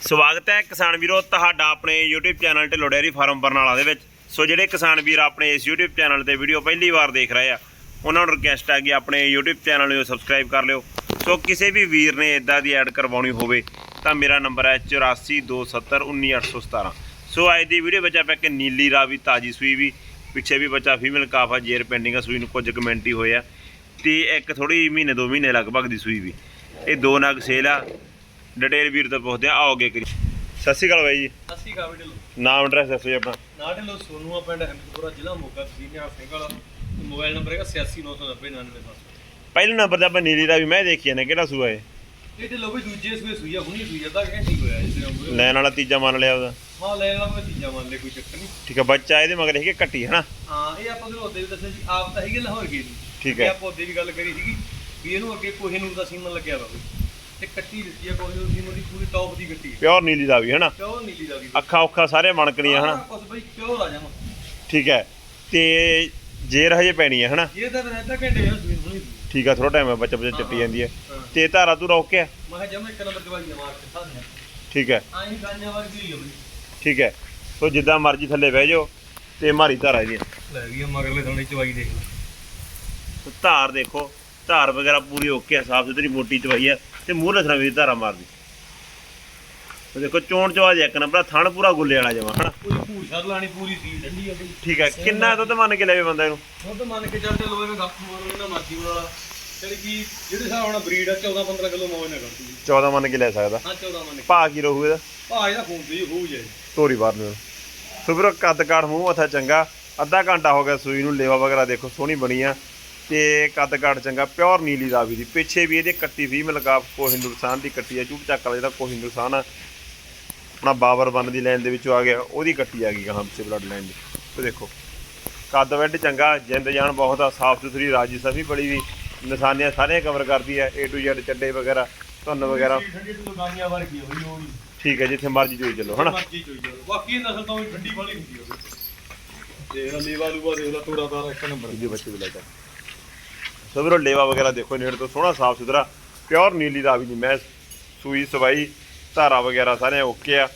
ਸਵਾਗਤ ਹੈ ਕਿਸਾਨ ਵੀਰੋ ਤੁਹਾਡਾ ਆਪਣੇ YouTube channel Dhillon dairy farm Barnala ਦੇ ਵਿੱਚ। ਸੋ ਜਿਹੜੇ ਕਿਸਾਨ ਵੀਰ ਆਪਣੇ ਇਸ YouTube ਚੈਨਲ ਤੇ ਵੀਡੀਓ ਪਹਿਲੀ ਵਾਰ ਦੇਖ ਰਹੇ ਆ, ਉਹਨਾਂ ਨੂੰ ਰਿਕਵੈਸਟ ਆ ਕਿ ਆਪਣੇ YouTube ਚੈਨਲ ਨੂੰ ਸਬਸਕ੍ਰਾਈਬ ਕਰ ਲਿਓ। ਸੋ ਕਿਸੇ ਵੀ ਵੀਰ ਨੇ ਇਦਾਂ ਦੀ ਐਡ ਕਰਵਾਉਣੀ ਹੋਵੇ, ਤਾਂ ਮੇਰਾ ਨੰਬਰ ਹੈ 8427191817 ਸੋ ਅੱਜ ਦੀ ਵੀਡੀਓ ਵਿੱਚ ਆਪਾਂ ਇੱਕ ਨੀਲੀ ਰਾਵੀ, ਤਾਜੀ ਸੂਈ ਵੀ, ਪਿੱਛੇ ਵੀ ਬੱਚਾ ਫੀਮੇਲ ਕਾਫਾ ਜੇਰ ਪੈਂਡਿੰਗ ਆ, ਸੂਈ ਨੂੰ ਕੁਝ ਕਮੈਂਟ ਹੀ ਹੋਇਆ। ਤੇ ਇੱਕ ਥੋੜੀ ਮਹੀਨੇ, ਦੋ ਮਹੀਨੇ ਲਗਭਗ ਦੀ ਸੂਈ ਵੀ। ਇਹ ਦੋ ਨਗ ਸੇਲ ਆ। ਡਿਟੇਲ ਵੀਰ ਤੋਂ ਪੁੱਛਦੇ ਆ ਆਓਗੇ ਕਰੀ ਸਤਿ ਸ਼੍ਰੀ ਅਕਾਲ ਬਾਈ ਜੀ। ਸੱਸੀ ਕਾ ਵੀਡੀਓ ਨਾਮ ਐਡਰੈਸ ਦੱਸੋ ਜੀ ਆਪਣਾ। ਨਾਟੇ ਲੋ ਸੋਨੂਆ ਪਿੰਡ ਹਮਦਪੁਰਾ ਜ਼ਿਲ੍ਹਾ ਮੋਗਾ ਤਹਿਸੀਲ ਨਿਹਾਲ ਸਿੰਘ ਵਾਲਾ। ਤੇ ਮੋਬਾਈਲ ਨੰਬਰ ਹੈਗਾ 8699099700 ਪਹਿਲੇ ਨੰਬਰ ਤੇ ਆਪਾਂ ਨੀਲੀ ਰਾਵੀ ਮੈਂ ਦੇਖੀ ਨੇ ਕਿਹੜਾ ਸੂਆ ਹੈ ਇਹ ਤੇ ਲੋ ਵੀ ਦੂਜੇ ਸੂਏ ਸੂਈ ਆ ਹੁਣੀ ਸੂਈ ਅੱਧਾ ਘੰਟਾ ਹੀ ਹੋਇਆ ਇਸ ਦੇ ਲੈਣ ਵਾਲਾ ਤੀਜਾ ਮੰਨ ਲਿਆ ਉਹਦਾ। ਹਾਂ ਲੈ ਲਾ ਮੈਂ ਤੀਜਾ ਮੰਨ ਲੈ ਕੋਈ ਚੱਕਰ ਨਹੀਂ। ਠੀਕ ਹੈ ਬੱਚਾ ਇਹਦੇ ਮਗਰ ਹੈਗੇ ਕੱਟੀ ਹੈ ਨਾ ਹਾਂ ਇਹ ਆਪਾਂ ਨੂੰ ਉਹਦੇ ਵੀ ਦੱਸਿਆ ਸੀ ਆਪ ਤਾਂ ਹੈਗੇ ਲਾਹੌਰ ਗਏ ਸੀ ਠੀਕ ਹੈ ਆਪਾਂ ਉਹਦੇ ਵੀ ਗੱਲ ਕਰੀ ਸੀਗੀ ਵੀ ਇਹਨੂੰ ਅੱਗੇ ਕੋਹੇ ਨੂੰ ਦਾ ਸੀਮਨ ਲੱਗਿਆ ਵਾ ਕੋਈ। ਤੇ ਕੱਟੀ ਦਿੱਤੀ ਆ ਕੋਹੇ ਨੂੰ ਸੀਮਨ ਦੀ ਪੂਰੀ ਟੌਪ ਦੀ ਕੱਟੀ ਹੈ ਪਿਓਰ ਨੀਲੀ ਰਾਵੀ ਹੈ ਨਾ ਪਿਓਰ ਨੀਲੀ ਦਾ ਵੀ। ਅੱਖਾਂ ਉੱਖਾਂ ਸਾਰੇ ਮਣਕਣੀਆਂ ਹਨਾ? ਕੁਛ ਬਈ ਪਿਓਰ ਆ ਜਾਵਾਂ ਠੀਕ ਹੈ। ਤੇ ਜੇਰ ਹਜੇ ਪੈਣੀ ਹੈ ਹਨਾ? ਇਹ ਤਾਂ ਅੱਧਾ ਘੰਟੇ ਸੂਈ ਹੁਣੀ ਸੂਈ। ਠੀਕ ਹੈ ਥੋੜਾ ਟਾਈਮ ਹੈ ਬੱਚਾ ਬੱਚਾ ਚੱਟੀ ਜਾਂਦੀ ਹੈ ਹਾਂ। ਤੇ ਧਾਰਾ ਤੂੰ ਰੋਕਿਆ ਮੈਂ ਕਿਹਾ ਜਮਾ ਇੱਕ ਨੰਬਰ ਦਵਾਈ ਮਾਰ ਕੇ ਸਾਧਿਆ ਠੀਕ ਹੈ। ਆਈ ਗਾਂਆਂ ਵਰਗੀ ਹੀ ਆ ਬਈ। ਠੀਕ ਹੈ। ਸੋ ਜਿੱਦਾਂ ਮਰਜ਼ੀ ਥੱਲੇ ਬਹਿ ਜਾਓ ਤੇ ਮਾਰੀ ਧਾਰਾ ਇਹਦੀ ਲੈ ਗਈ ਆ ਮਗਰਲੇ ਥੋੜੀ ਚਵਾਈ ਦੇਖ ਲੈ ਧਾਰ ਦੇਖੋ ਧਾਰ ਵਗੈਰਾ ਪੂਰੀ ਓਕੇ ਆ ਸਾਫ਼ ਸੁਥਰੀ ਮੋਟੀ ਚਵਾਈ ਆ। ਤੇ ਮੂੰਹ ਲਸਣਾ ਵੀ ਧਾਰਾ ਮਾਰਦੀ। ਸੋ ਦੇਖੋ ਚੋਣ ਚਵਾ ਜੇ ਇੱਕ ਨੰਬਰ ਥਣ ਪੂਰਾ ਗੁੱਲੇ ਵਾਲਾ ਜਮਾ ਹਨਾ? ਭੂਰ ਛੱਡ ਲਾਣੀ ਪੂਰੀ ਸੀ ਡੰਡੀ ਆ ਬਈ। ਠੀਕ ਹੈ ਕਿੰਨਾ ਦੁੱਧ ਮੰਨ ਕੇ ਲੈਵੇ ਬੰਦਾ ਇਹਨੂੰ? ਦੁੱਧ ਮੰਨ ਕੇ ਚੱਲ ਚੱਲੋ ਇਹਨੇ ਗੱਪ ਮਾਰੋ ਇਹਨਾਂ ਮਰਜ਼ੀ ਵਾਲਾ। ਚਲ ਕੀ ਜਿਹੜੇ ਹਿਸਾਬ ਨਾਲ ਬਰੀਡ ਆ 14 15 ਕਿਲੋ ਮੌਜ ਨਾ ਕਰਦੀ 14 ਮੰਨ ਕੇ ਲੈ ਸਕਦਾ। ਹਾਂ 14 ਮੰਨ ਕੇ। ਭਾ ਕੀ ਰਹੂ ਇਹਦਾ? ਭਾ ਇਹਦਾ ਫੋਨ ਤੇ ਹੋ ਜਾਏ ਤੋਰੀ ਬਾਹਰ ਨੂੰ। ਸੋ ਵੀਰੋ ਕੱਦ ਕਾਠ ਮੂੰਹ ਮੱਥਾ ਚੰਗਾ। ਅੱਧਾ ਘੰਟਾ ਹੋ ਗਿਆ ਸੂਈ ਨੂੰ ਲੇਵਾ ਵਗੈਰਾ ਦੇਖੋ ਸੋਹਣੀ ਬਣੀ ਆ। ਤੇ ਕੱਦ ਕਾਠ ਚੰਗਾ ਪਿਓਰ ਨੀਲੀ ਰਾਵੀ ਦੀ। ਪਿੱਛੇ ਵੀ ਇਹਦੇ ਕੱਟੀ ਵੀ ਮਲਕਾਫ ਕੋਹ ਹਿੰਦੁਸਤਾਨ ਦੀ ਕੱਟੀ ਆ ਚੂਪ ਚੱਕ ਵਾਲਾ ਜਿਹੜਾ ਕੋਹ ਹਿੰਦੁਸਤਾਨ ਆ। ਆਪਣਾ ਬਾਬਰ ਬੰਨ ਦੀ ਲਾਈਨ ਦੇ ਵਿੱਚੋਂ ਆ ਗਿਆ ਉਹਦੀ ਕੱਟੀ ਆ ਗਈ ਪਿੱਛੇ ਬਲੱਡ ਲਾਈਨ ਦੀ। ਤੇ ਦੇਖੋ ਕੱਦ ਵੱਡ ਚੰਗਾ ਜਿੰਦ ਜਾਨ ਬਹੁਤ ਆ ਸਾਫ਼ ਸੁਥਰੀ ਰਾਜੀ ਸਭੀ ਬੜੀ ਵੀ ਨਿਸ਼ਾਨੀਆਂ ਸਾਰੀਆਂ ਕਵਰ ਕਰਦੀ ਆ A to Z ਚੱਡੇ ਵਗੈਰਾ ਧੁੰਨ ਵਗੈਰਾ। ਠੰਡੀ ਵਰਗੀ ਉਹ ਵੀ ਠੀਕ ਹੈ ਜਿੱਥੇ ਮਰਜ਼ੀ જોઈ ਚੱਲੋ ਹਨਾ? ਮਰਜ਼ੀ ਚੋਈ ਬਾਕੀ ਇਹ ਨਸਲ ਤਾਂ ਵੀ ਠੰਡੀ ਵਾਲੀ ਹੁੰਦੀ ਆ ਦੇਖ ਲੈ ਲੇਵਾ ਲੂਵਾ ਦੇਖ ਲੈ ਤੋੜਾ ਤਾਰਾ ਇੱਕ ਨੰਬਰ। ਦੂਜੇ ਬੱਚੇ ਜਾ ਸੋ ਵੀਰੋ, ਲੇਵਾ ਵਗੈਰਾ ਦੇਖੋ ਨੇੜੇ ਤੋਂ, ਸੋਹਣਾ, ਸਾਫ਼ ਸੁਥਰਾ ਪਿਓਰ ਨੀਲੀ ਦਾ ਵੀ ਨਹੀਂ ਮੈਂ ਸੂਈ ਸਵਾਈ, ਧਾਰਾ ਵਗੈਰਾ ਸਾਰੇ ਓਕੇ ਆ।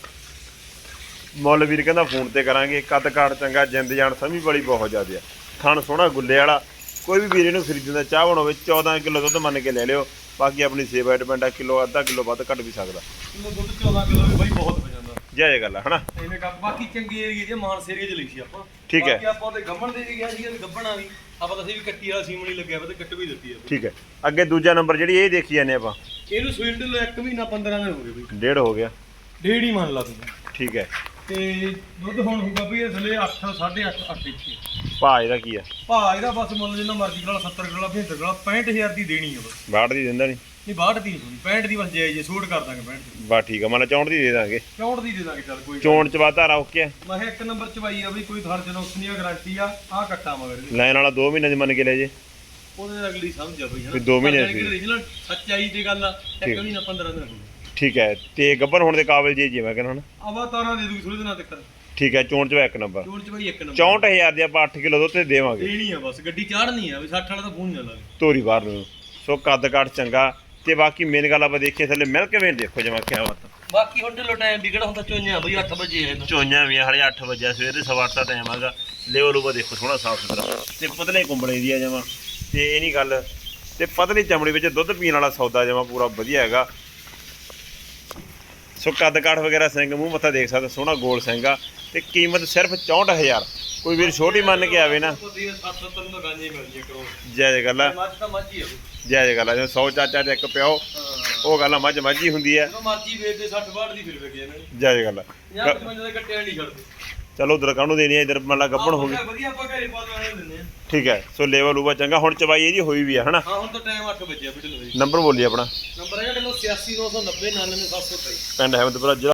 ਮੁੱਲ ਵੀਰ ਕਹਿੰਦਾ ਫੋਨ ਤੇ ਕਰਾਂਗੇ, ਕੱਦ ਕਾਠ ਚੰਗਾ, ਜਿੰਦ ਜਾਨ ਸਮੀ ਵਾਲੀ ਬਹੁਤ ਜ਼ਿਆਦਾ ਆ। ਖਾਣ ਸੋਹਣਾ, ਗੁੱਲੇ ਵਾਲਾ, ਕੋਈ ਵੀ ਵੀਰ ਇਹਨੂੰ ਖਰੀਦਣ ਦਾ ਚਾਹ ਹੋਵੇ 14 ਕਿਲੋ ਦੁੱਧ ਮੰਨ ਕੇ ਲੈ ਲਿਓ, ਬਾਕੀ ਆਪਣੀ ਸੇਵਾ ਡਿਪੈਂਡ ਆ, ਕਿਲੋ, ਅੱਧਾ ਕਿਲੋ ਵੱਧ ਘੱਟ ਵੀ ਸਕਦਾ। ਕਿਲੋ ਦੁੱਧ 14 ਕਿਲੋ ਵੀ ਬਾਈ ਬਹੁਤ ਹੋ ਜਾਂਦਾ। ਜਾਇਜ਼ ਗੱਲ ਆ ਹਨਾ? ਇਹਨੇ ਕੰਮ ਬਾਕੀ ਚੰਗੇ ਏਰੀਏ 'ਚ ਮਾਨਸ ਏਰੀਏ 'ਚ ਲਈ ਸੀ ਆਪਾਂ। ਠੀਕ ਹੈ। ਬਾਕੀ ਆਪਾਂ ਉਹਦੇ ਗੱਬਣ ਦੇ ਵੀ ਗਿਆ ਸੀ ਗੱਬਣਾ ਵੀ ਆਪਾਂ ਤਾਂ ਅਸੀਂ ਵੀ ਕੱਟੀ ਵਾਲਾ ਸੀਮਣੀ ਲੱਗਿਆ ਵਾ ਤੇ ਕੱਟ ਵੀ ਦਿੱਤੀ ਆ। ਠੀਕ ਹੈ। ਅੱਗੇ ਦੂਜਾ ਨੰਬਰ ਜਿਹੜੀ ਇਹ ਦੇਖੀ ਜਾਂਦੇ ਆਪਾਂ। ਇਹਨੂੰ ਸਵੀਟ ਦੇ ਇੱਕ ਮਹੀਨਾ 15 ਦਿਨ ਹੋ ਗਏ ਬਈ। ਡੇਢ ਹੋ ਗਿਆ। ਡੇਢ ਹੀ ਮੰਨ ਲਾ ਤੂੰ। ਠੀਕ ਹੈ। ਤੇ ਦੁੱਧ ਹੁਣ ਹੋਊਗਾ ਵੀ ਥੱਲੇ 8 8.5 8 ਇੱਥੇ ਭਾਅ ਇਹਦਾ ਕੀ ਆ? ਭਾ ਇਹਦਾ ਬਸ ਮੁੱਲ ਜਿੰਨਾ ਮਰਜ਼ੀ ਕਰਾ 70 ਕਰਾ 75 ਕਰਾ 65000 ਦੀ ਦੇਣੀ ਆ ਬਸ। ਬਾੜ ਦੀ ਦਿੰਦਾ ਨਹੀਂ ਨਹੀਂ 62 ਦੀ ਨਹੀਂ 65 ਦੀ ਬਸ ਜਾਇਜ਼ ਜੇ ਛੋਟ ਕਰ ਦਾਂਗੇ 65 ਦੀ। ਬਾ ਠੀਕ ਆ ਮਨ ਚੌਂਟ ਦੀ ਦੇ ਦਾਂਗੇ। 64 ਦੀ ਦੇ ਦਾਂਗੇ ਚੱਲ ਕੋਈ ਚੋਣ ਚ ਵਾਧਾ ਰਾ ਓਕੇ ਆ। ਨੀ। ਮੈਂ ਕਿਹਾ ਇੱਕ ਨੰਬਰ ਚਵਾਈ ਆ ਬਈ ਕੋਈ ਖਰਚ ਨਾ ਉਸਨੀ ਗਾਰੰਟੀ ਆ ਆਹ ਕੱਟਾ ਮਗਰ ਇਹਦੇ। ਲੈਣ ਵਾਲਾ 2 ਮਹੀਨੇ ਦੀ ਮੰਨ ਕੇ ਲੈ ਜੇ। ਉਹਦੇ ਅਗਲੀ ਸਮਝ ਆ ਬਈ ਵੀ ਦੋ ਮਹੀਨੇ ਪਰ ਜਾਣੀ ਕਿ original ਸੱਚਾਈ ਦੀ ਗੱਲ ਆ ਠੀਕ। ਇੱਕ ਮਹੀਨਾ 15 ਦਿਨ ਹੋ ਗਏ ਠੀਕ ਹੈ ਤੇ ਗੱਬਰ ਹੋਣ ਦੇ ਕਾਬਿਲ ਜੀ ਜੀ ਮੈਂ ਕਹਿੰਦਾ ਹਣਾ। ਆਵਾ ਤਾਰਾਂ ਦੇ ਦੂ ਥੋੜੇ ਦਿਨਾਂ ਤੱਕ। ਠੀਕ ਹੈ ਚੋਣ ਚ ਵਾ ਇੱਕ ਨੰਬਰ। ਚੋਣ ਚ ਬਈ ਇੱਕ ਨੰਬਰ। 64000 ਦੇ ਆਪਾਂ 8 ਕਿਲੋ ਦੁੱਧ ਤੇ ਦੇਵਾਂਗੇ। ਦੇਣੀ ਆ ਬਸ ਗੱਡੀ ਚਾੜਨੀ ਆ ਵੀ 60 ਵਾਲਾ ਤਾਂ ਫੋਨ ਨਾ ਲਾਵੇ ਤੋਰੀ ਬਾਹਰ ਨੂੰ। ਸੋ ਕੱਦ ਕਾਠ ਚੰਗਾ। ਤੇ ਬਾਕੀ ਮੇਨ ਗੱਲ ਆਪਾਂ ਦੇਖੀਏ ਥੱਲੇ ਮਿਲ ਕੇ ਵੇਖ ਦੇਖੋ ਜਮਾ ਕਿਆ ਬਾਤ ਬਾਕੀ ਹੁਣ ਢਿੱਲੋ ਟਾਈਮ ਵੀ ਕਿਹੜਾ ਹੁੰਦਾ? ਚੋਈਆਂ ਬਈ 8 ਵਜੇ ਹੈ ਚੋਈਆਂ ਵੀ ਹਲੇ 8 ਵਜੇ ਸਵੇਰੇ ਸਵਾ ਅੱਠ ਦਾ ਟਾਈਮ ਆਗਾ ਲੇਵਲ ਲੂਵਾ ਦੇਖੋ ਸੋਹਣਾ ਸਾਫ਼ ਸੁਥਰਾ। ਤੇ ਪਤਲੇ ਕੁੰਬਲੇ ਦੀ ਆ ਜਮਾ। ਤੇ ਇਹ ਨਹੀਂ ਗੱਲ ਤੇ ਪਤਲੀ ਚਮੜੀ ਵਿੱਚ ਦੁੱਧ ਪੀਣ ਵਾਲਾ ਸੌਦਾ ਜਮਾ ਪੂਰਾ ਵਧੀਆ ਹੈਗਾ। ਸੋ ਕੱਦ ਕਾਠ ਵਗੈਰਾ ਸਿੰਘ ਮੂੰਹ ਮੱਥਾ ਦੇਖ ਸਕਦੇ ਸੋਹਣਾ ਗੋਲ ਸਿੰਘ ਆ। ਤੇ ਕੀਮਤ ਸਿਰਫ 64000 ਕੋਈ ਵੀਰ ਛੋਟੀ ਮੰਨ ਕੇ ਆਵੇ ਨਾ। 7 70 ਨੂੰ ਗਾਂਜੇ ਮਿਲ ਜੇ ਕਰੋ ਜਾਇਜ਼ ਗੱਲ ਆ ਮੱਝ ਤਾਂ ਮੱਝ ਹੀ ਆ ਗੱਲ ਜਿਵੇਂ 100 ਚਾਚਾ ਤੇ ਇੱਕ ਪਿਓ ਹਾਂ ਉਹ ਗੱਲ ਮੱਝ ਮੱਝੀ ਹੁੰਦੀ ਜਦੋਂ ਮਰਜ਼ੀ ਵੇਚਦੇ 60 62 ਦੀ ਫਿਰ ਵੇਚੇ ਇਹਨਾਂ ਨੇ। ਗੱਲ ਆ 50 55 ਦੇ ਕੱਟਿਆ ਨਹੀਂ ਛੱਡਦੇ। ਚਲੋ ਉਧਰ ਕਾਹਨੂੰ ਦੇਣੀ ਆ ਇਧਰ ਮੰਨ ਲਾ ਗੱਬਣ ਹੋ ਗਈ। ਹਾਂ, ਵਧੀਆ ਆਪਾਂ ਘਰੇ ਪਾ ਲੈਣੇ ਦਿੰਦੇ ਆ। ਠੀਕ ਹੈ ਸੋ ਲੇਵਲ ਉਬਾ ਚੰਗਾ ਹੁਣ ਚਵਾਈ ਇਹਦੀ ਹੋਈ ਵੀ ਆ ਹਨਾ? ਹਾਂ ਹੁਣ ਤਾਂ ਟਾਈਮ 8 ਵਜੇ ਆ ਬਿਟਲ ਨੰਬਰ ਬੋਲੀ ਆਪਣਾ। ਨੰਬਰ ਹੈਗਾ ਕਿਲੋ 86990 99723 ਪਿੰਡ ਹੈਮਦਪੁਰਾ ਜ਼ਿਲ੍ਹਾ।